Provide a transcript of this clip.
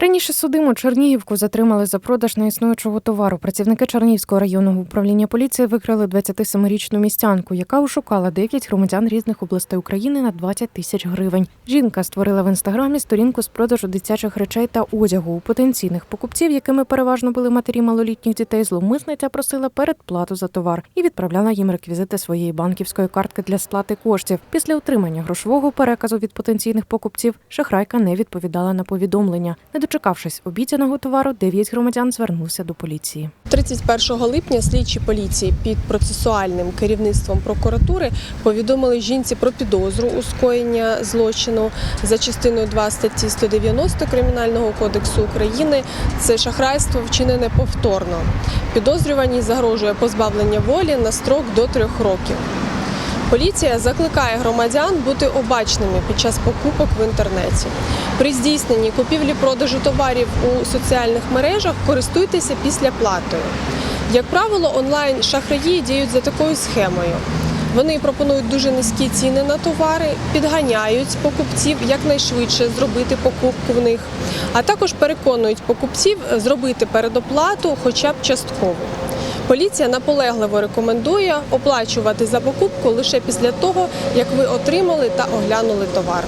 Раніше судиму Чернігівку затримали за продаж неіснуючого товару. Працівники Чернігівського районного управління поліції викрили 27-річну містянку, яка ошукала 9 громадян різних областей України на 20 тисяч гривень. Жінка створила в інстаграмі сторінку з продажу дитячих речей та одягу. У потенційних покупців, якими переважно були матері малолітніх дітей, зловмисниця просила передплату за товар і відправляла їм реквізити своєї банківської картки для сплати коштів. Після отримання грошового переказу від потенційних покупців шахрайка не відповідала на повідомлення. Дочекавшись обіцяного товару, дев'ять громадян звернувся до поліції. 31 липня слідчі поліції під процесуальним керівництвом прокуратури повідомили жінці про підозру у скоєння злочину за частиною 2 статті 190 Кримінального кодексу України. Це шахрайство вчинене повторно. Підозрюваній загрожує позбавлення волі на строк до трьох років. Поліція закликає громадян бути обачними під час покупок в інтернеті. При здійсненні купівлі-продажу товарів у соціальних мережах користуйтеся післяплатою. Як правило, онлайн шахраї діють за такою схемою. Вони пропонують дуже низькі ціни на товари, підганяють покупців якнайшвидше зробити покупку в них, а також переконують покупців зробити передоплату хоча б частково. Поліція наполегливо рекомендує оплачувати за покупку лише після того, як ви отримали та оглянули товар.